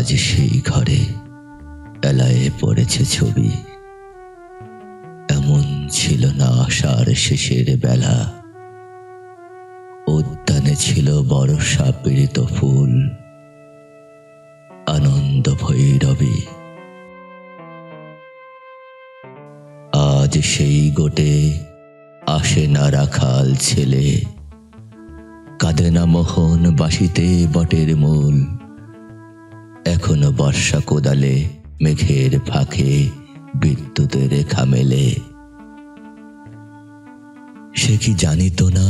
আজ সেই ঘরে এলায়ে পড়েছে ছবি। এমন ছিল না আশার শেষের বেলা। উদ্যানে ছিল বর্ষা পীড়িত ফুল। আনন্দ ভৈরবী। আজ সেই গোটে আসে না রাখাল ছেলে। কাঁদে না মোহন বাসিতে বটের মূল। এখনও বর্ষা কোদালে, মেঘের ফাঁকে, বিদ্যুতের রেখা মেলে। সে কি জানিত না,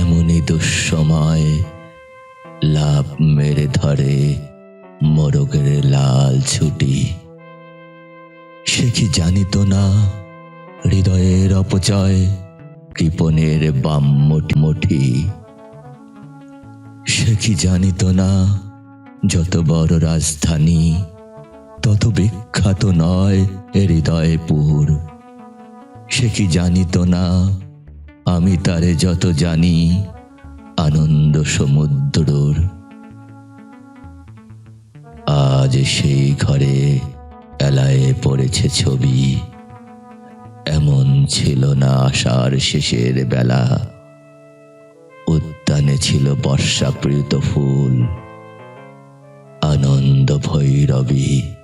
এমনই দুঃসময় লাভ মেরে ধরে মোরগের লাল ছুটি। সে কি জানিত না, হৃদয়ের অপচয় কৃপণের বাম মুঠি মুঠি সে কি জানিত না যত বড় রাজধানী, তত বিখ্যাত নয় হৃদয়পুর সে কি জানিত না? আমি তারে যত জানি, আনন্দ সমুদ্রর। আজ সেই ঘরে এলায়ে পড়েছে ছবি। এমন ছিল না আশার শেষের বেলা। উদ্যানে ছিল বর্ষাপ্রীত ফুল। আনন্দ ভৈরবী।